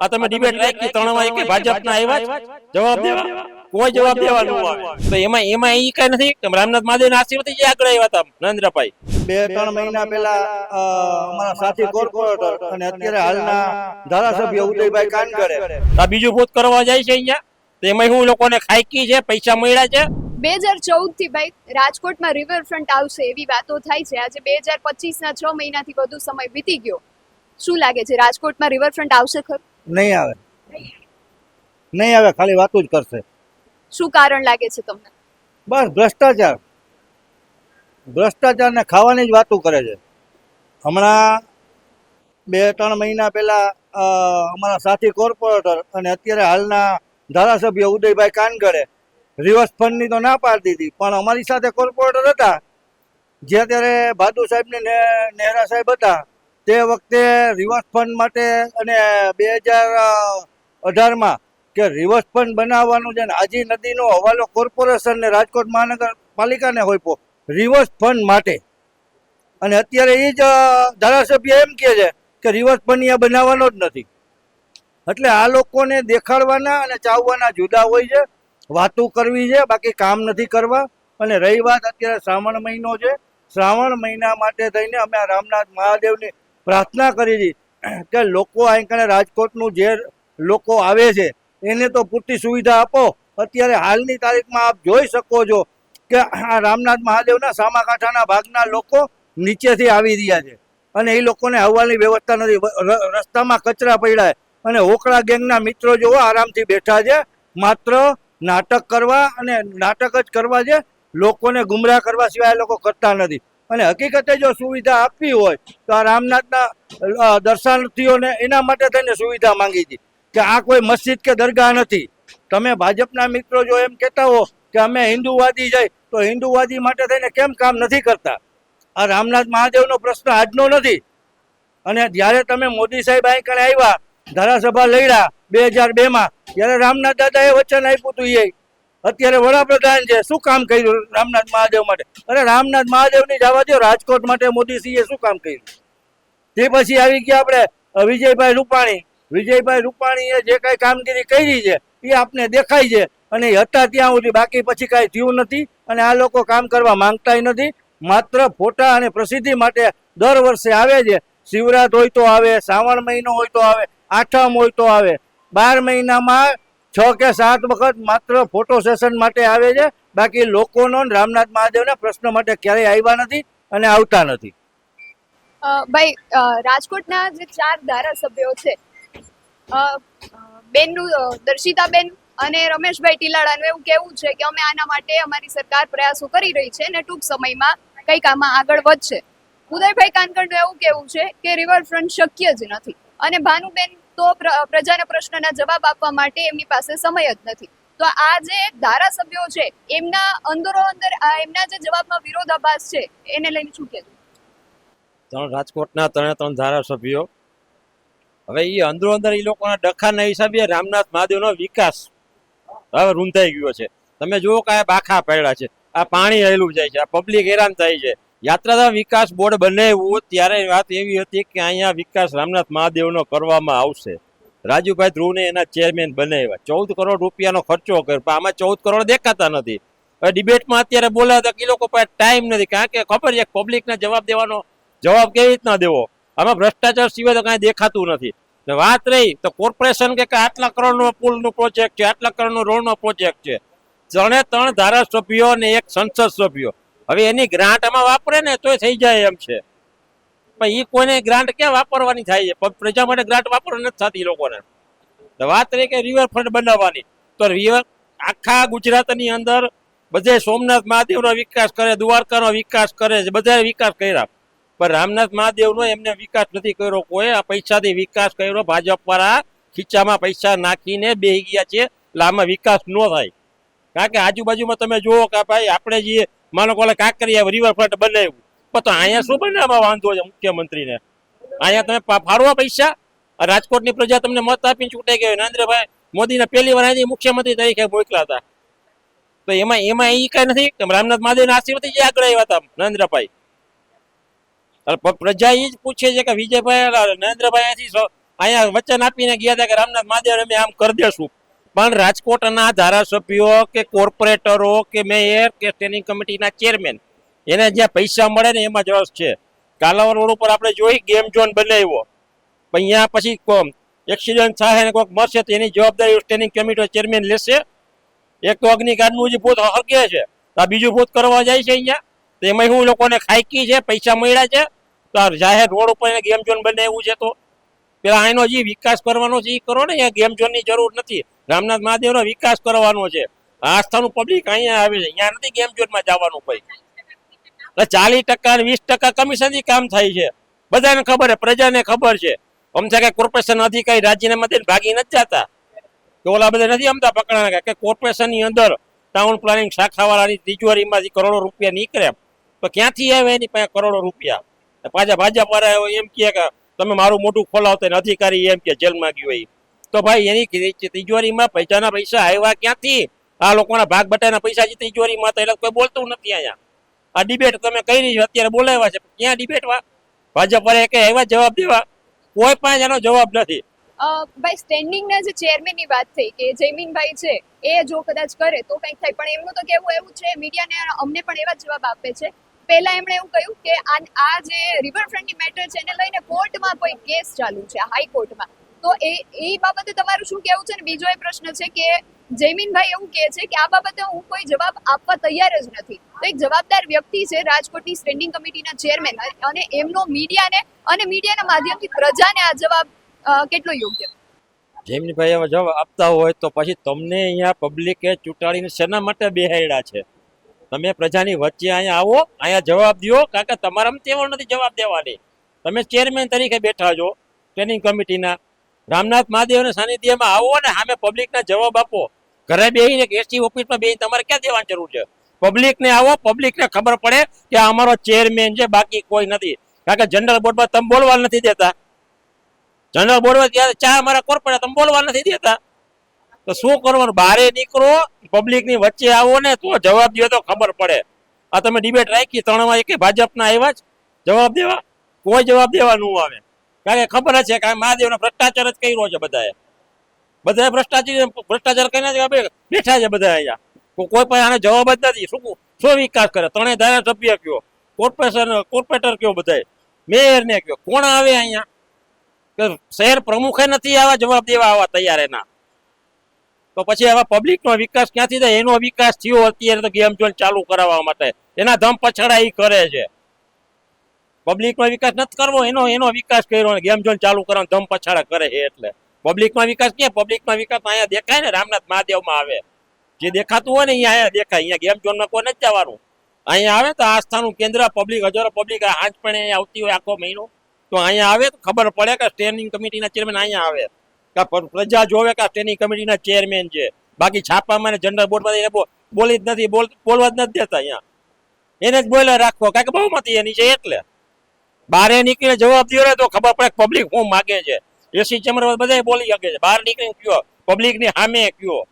આ તમે ડિબેટ રાખી ત્રણ એક ભાજપના આવ્યા જવાબ દેવા? કોઈ જવાબ દેવા ન આવે તો એમાં એમાં એ કઈ નથી. રામનાથ મહાદેવ ના આશીર્વાદ જે આગળ આવ્યા હતા નરેન્દ્રભાઈ. બે ત્રણ મહિના પહેલા અમારા સાથી કોર્પોરેટર અને અત્યારે હાલના ધારાસભ્ય ઉદયભાઈ કાનગરે આ બીજું ભૂત કરવા જાય છે અહીંયા? તો એમાં હું લોકોને ખાઈકી છે પૈસા મળ્યા છે? બે હજાર ચૌદથી ભાઈ રાજકોટમાં રિવરફ્રન્ટ આવશે એવી વાતો થાય છે. આજે બે હજાર પચીસ ના છ મહિનાથી વધુ સમય વીતી ગયો. શું લાગે છે રાજકોટમાં રિવરફ્રન્ટ આવશે ખરું? નહીં આવે. નહીં આવે ખાલી વાતું જ કરશે. શું કારણ લાગે છે તમને? બસ ભ્રષ્ટાચાર. ભ્રષ્ટાચારને ખાવાની જ વાતું કરે છે. હમણાં બે ત્રણ મહિના પહેલા અમારા સાથી કોર્પોરેટર અને અત્યારે હાલના ધારાસભ્ય ઉદયભાઈ કાનગરે રિવર્સ ફંડની તો ના પાડી દીધી પણ અમારી સાથે કોર્પોરેટર હતા. જે અત્યારે ભાદુ સાહેબ ને ને- નેહરા સાહેબ હતા તે વખતે રિવર્સ ફંડ માટે અને બે હજાર અઢારમાં કે રિવર્સ ફંડ બનાવવાનું છે આજી નદીનો હવાલો કોર્પોરેશન ને રાજકોટ મહાનગરપાલિકાને હોઈપો રિવર્સ ફંડ માટે. અને અત્યારે એ જ ધારાસભ્ય એમ કહે છે કે રિવર્સ ફંડ અહીંયા બનાવવાનો જ નથી. એટલે આ લોકોને દેખાડવાના અને ચાવવાના જુદા હોય છે, વાતો કરવી છે, બાકી કામ નથી કરવા. અને રહી વાત અત્યારે શ્રાવણ મહિનો છે. શ્રાવણ મહિના માટે થઈને અમે રામનાથ મહાદેવની પ્રાર્થના કરી હતી કે લોકો અહીં કણે રાજકોટનું જે લોકો આવે છે, એને તો પૂરતી સુવિધા આપો. અત્યારે હાલની તારીખમાં આપ જોઈ શકો છો કે આ રામનાથ મહાદેવના સામાકાંઠાના ભાગના લોકો નીચેથી આવી રહ્યા છે. અને એ લોકોને આવવાની વ્યવસ્થા નથી. રસ્તામાં કચરા પડ્યા અને હોકળા ગેંગના મિત્રો જેવો આરામથી બેઠા છે, માત્ર નાટક કરવા અને નાટક જ કરવા છે, લોકોને ગુમરાહ કરવા સિવાય લોકો કરતા નથી. અને હકીકતે જો સુવિધા આપવી હોય, તો આ રામનાથના દર્શનાર્થીઓને એના માટે થઈને સુવિધા માંગી હતી. કે આ કોઈ મસ્જિદ કે દરગાહ નથી. તમે ભાજપના મિત્રો જો એમ કહેતા હો કે અમે હિન્દુવાદી જઈ, તો હિન્દુવાદી માટે થઈને કેમ કામ નથી કરતા? આ રામનાથ મહાદેવનો પ્રશ્ન આજનો નથી. અને જ્યારે તમે મોદી સાહેબ અહીં કણે આવ્યા, ધારાસભા લડ્યા બે હજાર બેમાં, ત્યારે રામનાથ દાદાએ વચન આપ્યું હતું એ. અત્યારે વડાપ્રધાન છે, શું કામ કર્યું રામનાથ મહાદેવ માટે? અરે રામનાથ મહાદેવની જવા દો રાજકોટ માટે મોદીસિંહે શું કામ કર્યું? તે પછી આવી ગયા આપણે વિજયભાઈ રૂપાણી. વિજયભાઈ રૂપાણીએ જે કાંઈ કામગીરી કરી છે, એ આપને દેખાય છે. અને હતા ત્યાં સુધી, બાકી પછી કાંઈ થયું નથી અને આ લોકો કામ કરવા માંગતાય નથી. માત્ર ફોટા અને પ્રસિદ્ધિ માટે દર વર્ષે આવે છે. શિવરાત હોય તો આવે, શ્રાવણ મહિનો હોય તો આવે, આઠમ હોય તો આવે. બાર મહિનામાં છ કે સાત વખત માત્ર ફોટો સેશન માટે આવે છે. બાકી લોકોનો રામનાથ મહાદેવના પ્રશ્ન માટે ક્યારેય આવ્યા નથી અને આવતા નથી. ભાઈ રાજકોટના જે ચાર ધારાસભ્યો છે બેનનું દર્શિતાબેન અને રમેશભાઈ ટીલાડાનું એવું કહેવું છે કે અમે આના માટે અમારી સરકાર પ્રયાસો કરી રહી છે અને ટૂંક સમયમાં કંઈક આમાં આગળ વધશે. ઉદયભાઈ કાનકરનું એવું કહેવું છે કે રિવરફ્રન્ટ શક્ય જ નથી. અને ભાનુબેન તો પ્ર- પ્રજાના પ્રશ્નના જવાબ આપવા માટે એમની પાસે સમય જ નથી. તો આ જે ધારાસભ્યો છે, એમના અંદરો અંદર એમના જે જવાબમાં વિરોધાભાસ છે, એને લઈને શું કહેવું? ત્રણ રાજકોટના ત્રણે ત્રણ ધારાસભ્યો. હવે એ અંદરો અંદર એ લોકોના ડખાના હિસાબે રામનાથ મહાદેવનો વિકાસ હવે રૂંધાઈ ગયો છે. તમે જુઓ કે આ બાખા પડ્યા છે. આ પાણી હેલું જાય છે. આ પબ્લિક હેરાન થાય છે. યાત્રાધામ વિકાસ બોર્ડ બનાવ્યું ત્યારે વાત એવી હતી કે અહીંયા વિકાસ રામનાથ મહાદેવનો કરવામાં આવશે. રાજુભાઈ ધ્રુવને એના ચેરમેન બનાવ્યા. ચૌદ કરોડ રૂપિયાનો ખર્ચો કર્યો, પણ આમાં ચૌદ કરોડ દેખાતા નથી. હવે ડિબેટમાં અત્યારે બોલાતા કે લોકો પાસે ટાઈમ નથી. કારણ કે ખબર છે પબ્લિકને જવાબ દેવાનો જવાબ કેવી રીતના દેવો? આમાં ભ્રષ્ટાચાર સિવાય તો કાંઈ દેખાતું નથી. વાત રહી, તો કોર્પોરેશન કે આટલા કરોડનો પુલનો પ્રોજેક્ટ છે, આટલા કરોડનો રોડનો પ્રોજેક્ટ છે. ત્રણે ત્રણ ધારાસભ્યો અને એક સંસદ સભ્યો. હવે એની ગ્રાન્ટ આમાં વાપરે ને તોય થઈ જાય એમ છે. પણ એ કોઈને ગ્રાન્ટ ક્યાં વાપરવાની થાય? છે પ્રજા માટે ગ્રાન્ટ વાપરવા નથી થતી લોકોને. વાત રહી કે રિવરફ્રન્ટ બનાવવાની. તો રિવર આખા ગુજરાતની અંદર બધે સોમનાથ મહાદેવનો વિકાસ કરે, દ્વારકાનો વિકાસ કરે છે, બધાએ વિકાસ કર્યા. પણ રામનાથ મહાદેવનો એમને વિકાસ નથી કર્યો કોઈ. આ પૈસાથી વિકાસ કર્યો. ભાજપ વાળા ખીચામાં પૈસા નાખીને બેહી ગયા છે. આમાં વિકાસ ન થાય. કારણ કે આજુબાજુમાં તમે જુઓ કે ભાઈ આપણે જે માનો કોલે કાંકરિયા રિવરફ્રન્ટ બનાવ્યું. પણ તો અહીંયા શું બનાવવા વાંધો છે મુખ્યમંત્રીને? અહીંયા તમે ફાળવા પૈસા? રાજકોટની પ્રજા તમને મત આપીને ચૂંટાઈ ગયો નરેન્દ્રભાઈ મોદીને પહેલી વાર અહીંથી મુખ્યમંત્રી તરીકે મોકલા હતા. તો એમાં એમાં એ કઈ નથી કે રામનાથ મહાદેવના આશીર્વાદ જે આગળ આવ્યા હતા નરેન્દ્રભાઈ. પ્રજા એ જ પૂછે છે કે વિજયભાઈ નરેન્દ્રભાઈ અહીંથી અહીંયા વચન આપીને ગયા હતા કે રામનાથ મહાદેવ અમે આમ કરી દેશું. પણ રાજકોટના ધારાસભ્યો કે કોર્પોરેટરો કે મેયર કે સ્ટેન્ડિંગ કમિટીના ચેરમેન એને જ્યાં પૈસા મળે ને એમાં જ છે. કાલાવર રોડ ઉપર આપણે જોઈ ગેમ ઝોન બનાવ્યો. પણ અહીંયા પછી એક્સિડન્ટ થાય ને કોઈક મરશે તો એની જવાબદારી સ્ટેન્ડિંગ કમિટી ચેરમેન લેશે. એક તો અગ્નિકાંડનું જે ભૂત હગે છે. આ બીજું ભૂત કરવા જાય છે અહીંયા. તો એમાં શું લોકોને ખાઈકી છે, પૈસા મળ્યા છે. તો આ જાહેર રોડ ઉપર ગેમ ઝોન બનાવ્યું છે તો. પેલા એનો જે વિકાસ કરવાનો છે એ કરો ને, અહીંયા ગેમ ઝોનની જરૂર નથી. રામનાથ મહાદેવનો વિકાસ કરવાનો છે. આસ્થાનું પબ્લિક અહીંયા આવે છે. અહીંયા નથી ગેમ ઝોનમાં જવાનું કોઈ. એટલે ચાલીસ ટકા વીસ ટકા કમિશનથી કામ થાય છે. બધાને ખબર છે, પ્રજાને ખબર છે. અમથા કે કોર્પોરેશન અધિકારી રાજીનામા દઈને ભાગી નથી જતા. કે ઓલા બધા નથી અમતા પકડાના કે કોર્પોરેશનની અંદર ટાઉન પ્લાનિંગ શાખાવાળાની તિજોરીમાંથી કરોડો રૂપિયા નીકળે તો ક્યાંથી આવે એની પાસે કરોડો રૂપિયા? પાછા ભાજપ વાળા એમ કહે કે, તમે મારું મોઢું ખોલાવતા અધિકારી એમ કે જેલમાં ગયો હોય તો ભાઈ એની તિજોરીમાં પૈસાના પૈસા આવ્યા ક્યાંથી? આ લોકોના ભાગ બટાના પૈસા જે તિજોરીમાં હતા એટલે કોઈ બોલતું નથી અહીંયા. આ ડિબેટ તમે કરી છે અત્યારે બોલાવ્યા છે. ક્યાં ડિબેટમાં ભાજપ વાળા કે એવા જવાબ દેવા? કોઈ પણ એનો જવાબ નથી. ભાઈ સ્ટેન્ડિંગના જે ચેરમેનની વાત થઈ કે જયમીનભાઈ છે, એ જો કદાચ કરે તો કંઈક થાય. પણ એમનું તો કેવું એવું છે મીડિયાને અમને પણ એવા જવાબ આપે છે. પહેલા એમણે એવું કહ્યું કે આ જે રિવરફ્રન્ટની મેટર છે એને લઈને કોર્ટમાં કોઈ કેસ ચાલુ છે હાઈકોર્ટમાં તો એ એ બાબતે તમારું શું કહેવું છે? ને બીજો એ પ્રશ્ન છે કે જયમીનભાઈ એવું કહે છે કે આ બાબતે હું કોઈ જવાબ આપવા તૈયાર જ નથી. તો એક જવાબદાર વ્યક્તિ છે રાજકોટની સ્ટેન્ડિંગ કમિટીના ચેરમેન અને એમનો મીડિયાને અને મીડિયાના માધ્યમથી પ્રજાને આ જવાબ કેટલો યોગ્ય? જેમની ભાઈ હવે જવાબ આપતા હોય તો પછી તમને અહીંયા પબ્લિકે ચૂંટાડીને શેના માટે બેહાડ્યા છે? તમે પ્રજાની વચ્ચે અહીંયા આવો, અહીંયા જવાબ દો કારણ કે તમારામાં તેવો નથી જવાબ દેવાની. તમે ચેરમેન તરીકે બેઠા છો ટ્રેનિંગ કમિટીના રામનાથ મહાદેવના સાનિધ્યમાં આવો ને સામે પબ્લિકના જવાબ આપો. ઘરે બેસીને એસટી ઓફિસમાં બેસી તમારે ક્યાં દેવાની જરૂર છે? પબ્લિકને આવો પબ્લિકને ખબર પડે કે અમારો ચેરમેન છે, બાકી કોઈ નથી. કારણ કે જનરલ બોર્ડમાં તમે બોલવા નથી દેતા. જનરલ બોર્ડમાં ત્યારે ચા અમારા કોર્પોરેટ તમે બોલવા નથી દેતા. તો શું કરવાનું? બહારે નીકળો પબ્લિકની વચ્ચે આવો ને તો જવાબ દો તો ખબર પડે. આ તમે ડિબેટ રાખી, ત્રણમાં એક ભાજપના આવ્યા જ. જવાબ દેવા. કોઈ જવાબ દેવા ન આવે. કારણ કે ખબર છે કે મહાદેવ મહાદેવનો ભ્રષ્ટાચાર જ કર્યો છે બધાએ. બધા ભ્રષ્ટાચાર ભ્રષ્ટાચાર કરીને આપણે બેઠા છે બધા અહીંયા. કોઈ પણ આને જવાબ જ નથી. શું શું વિકાસ કરે ત્રણેય ધારાસભ્ય કયો? કોર્પોરેશન, કોર્પોરેટર કયો બધાએ? મેયર ને કયો? કોણ આવે અહીંયા? કે શહેર પ્રમુખે નથી આવા જવાબ દેવા આવા તૈયાર એના? તો પછી આવા પબ્લિક નો વિકાસ ક્યાંથી થાય? એનો વિકાસ થયો અત્યારે તો ગેમ ઝોન ચાલુ કરાવવા માટે. એના ધમ પછાડા એ કરે છે. પબ્લિક નો વિકાસ નથી કરવો, એનો એનો વિકાસ કર્યો ગેમ ઝોન ચાલુ કરવાનો ધમ પછાડા કરે છે એટલે. પબ્લિકમાં વિકાસ ક્યાં? પબ્લિકમાં વિકાસ અહીંયા દેખાય ને, રામનાથ મહાદેવમાં આવે. જે દેખાતું હોય ને, અહીંયા અહીંયા દેખાય. અહીંયા ગેમ ઝોનમાં કોઈ નથી જવાનું. અહીંયા આવે તો આસ્થાનું કેન્દ્ર, પબ્લિક, હજારો પબ્લિક આજ પણ આવતી હોય આખો મહિનો. તો અહીંયા આવે તો ખબર પડે કે સ્ટેન્ડિંગ કમિટીના ચેરમેન અહીંયા આવે. કે પ્રજા જોવે કે સ્ટેન્ડિંગ કમિટીના ચેરમેન છે. બાકી છાપામાં ને જનરલ બોર્ડમાં એને બોલી જ નથી, બોલ, બોલવા જ નથી દેતા અહીંયા. એને જ બોલે રાખવો કારણ કે બહુમતી એની છે એટલે. બહારે નીકળીને જવાબ દો ને તો ખબર પડે પબ્લિક શું માગે છે. એસી ચેમ્બર બધા બોલી શકે છે. બહાર નીકળીને કયો? પબ્લિકની સામે કયો?